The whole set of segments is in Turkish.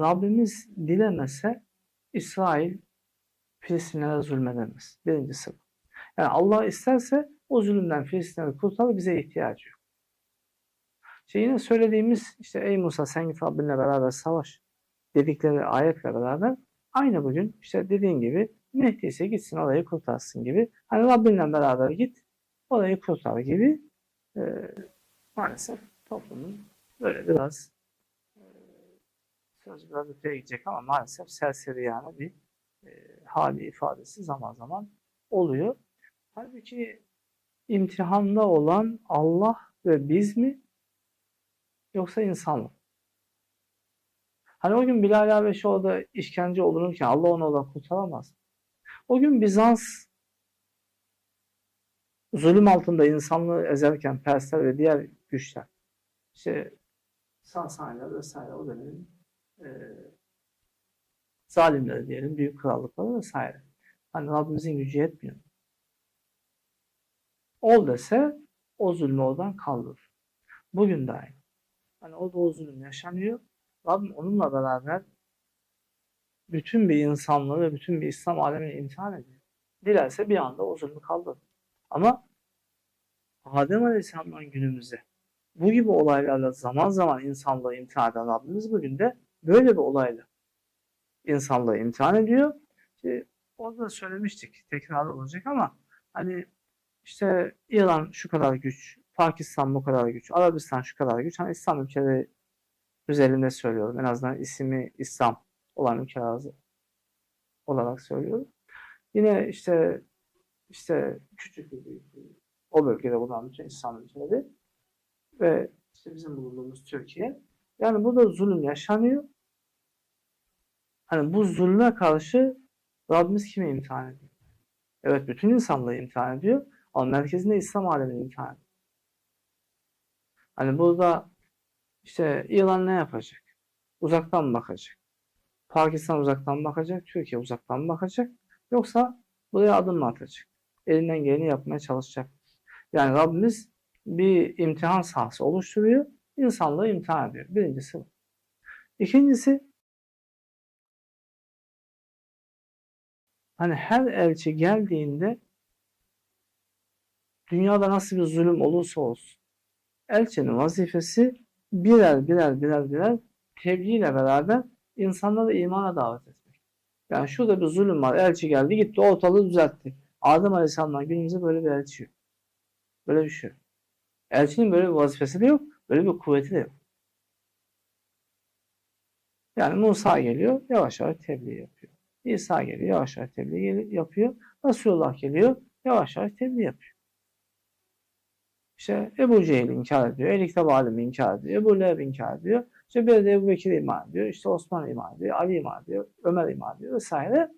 Rabbimiz dilemese İsrail Filistinlere zulmedemez. Birincisi bu. Yani Allah isterse o zulümden Filistinleri kurtarır bize ihtiyacı yok. İşte yine söylediğimiz işte ey Musa sen git Rabbinle beraber savaş dedikleri ayetle beraber aynı bugün işte dediğin gibi Mehdi ise gitsin orayı kurtarsın gibi. Hani Rabbinle beraber git orayı kurtar gibi e, maalesef toplumun böyle biraz söz biraz öteye gidecek ama maalesef serseri yani bir e, hali ifadesi zaman zaman oluyor. Halbuki imtihanda olan Allah ve biz mi yoksa insan mı? Hani o gün Bilal Habeşi orada işkence olunurken Allah onu oradan kurtaramaz. O gün Bizans zulüm altında insanlığı ezerken Persler ve diğer güçler işte Sasaniler vesaire o dönemin e, zalimleri diyelim, büyük krallıkları vesaire. Hani Rabbimizin gücü yetmiyor. Ol dese o zulmü oradan kaldırır. Bugün de aynı. Hani o da o zulüm yaşanıyor. Rabbim onunla beraber bütün bir insanlığı ve bütün bir İslam alemini imtihan ediyor. Dilerse bir anda o zulmü kaldırır. Ama Adem Aleyhisselam'dan günümüze bu gibi olaylarla zaman zaman insanlığı imtihan eden Rabbimiz bugün de böyle bir olayla insanlığı imtihan ediyor. İşte orada da söylemiştik tekrar olacak ama hani işte İran şu kadar güç, Pakistan bu kadar güç, Arabistan şu kadar güç. Hani İslam ülkeleri özelinde söylüyorum. En azından ismi İslam olan ülkeler olarak söylüyorum. Yine işte işte küçük bir- o bölgede bulunan bütün İslam ülkeleri ve işte bizim bulunduğumuz Türkiye. Yani burada zulüm yaşanıyor. Hani bu zulme karşı Rabbimiz kimi imtihan ediyor? Evet bütün insanlığı imtihan ediyor ama merkezinde İslam alemini imtihan ediyor. Hani burada işte İran ne yapacak? Uzaktan mı bakacak? Pakistan uzaktan bakacak, Türkiye uzaktan bakacak. Yoksa buraya adım mı atacak? Elinden geleni yapmaya çalışacak. Yani Rabbimiz bir imtihan sahası oluşturuyor, insanlığı imtihan ediyor. Birincisi bu. İkincisi, hani her elçi geldiğinde dünyada nasıl bir zulüm olursa olsun, elçinin vazifesi birer birer birer birer tebliğ ile beraber insanları imana davet etmek. Yani şurada bir zulüm var. Elçi geldi gitti ortalığı düzeltti. Adem Aleyhisselam'dan günümüzde böyle bir elçi yok. Böyle bir şey yok. Elçinin böyle bir vazifesi de yok. Böyle bir kuvveti de yok. Yani Musa geliyor yavaş yavaş tebliğ yapıyor. İsa geliyor yavaş yavaş tebliğ yapıyor. Resulullah geliyor yavaş yavaş tebliğ yapıyor. İşte Ebu Cehil inkar ediyor. El kitap inkar ediyor. Ebu Leheb inkar ediyor. İşte bir de Ebu Bekir iman ediyor. İşte Osman iman ediyor. Ali iman ediyor. Ömer iman ediyor vesaire.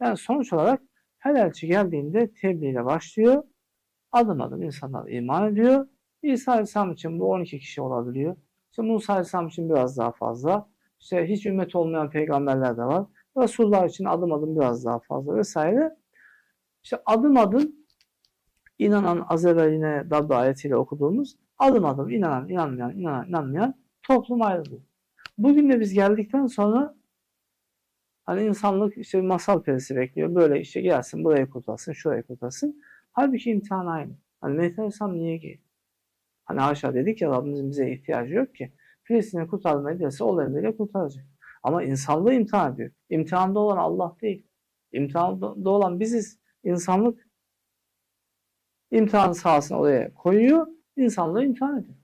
Yani sonuç olarak her elçi geldiğinde tebliğ ile başlıyor. Adım adım insanlar iman ediyor. İsa Aleyhisselam için bu 12 kişi olabiliyor. İşte Musa Aleyhisselam için biraz daha fazla. İşte hiç ümmet olmayan peygamberler de var. Resulullah için adım adım biraz daha fazla vesaire. İşte adım adım inanan az evvel yine Dabbe ayetiyle okuduğumuz adım adım inanan, inanmayan, inanan, inanmayan toplum ayrılıyor. Bugün de biz geldikten sonra hani insanlık işte masal perisi bekliyor. Böyle işte gelsin burayı kurtarsın, şurayı kurtarsın. Halbuki imtihan aynı. Hani Mehdi niye geliyor? Hani haşa dedik ya Rabbimizin bize ihtiyacı yok ki. Filistin'i kurtarmayı dese o emriyle kurtaracak. Ama insanlığı imtihan ediyor. İmtihanda olan Allah değil. İmtihanda olan biziz. İnsanlık imtihan sahasını oraya koyuyor. insanlığı imtihan ediyor.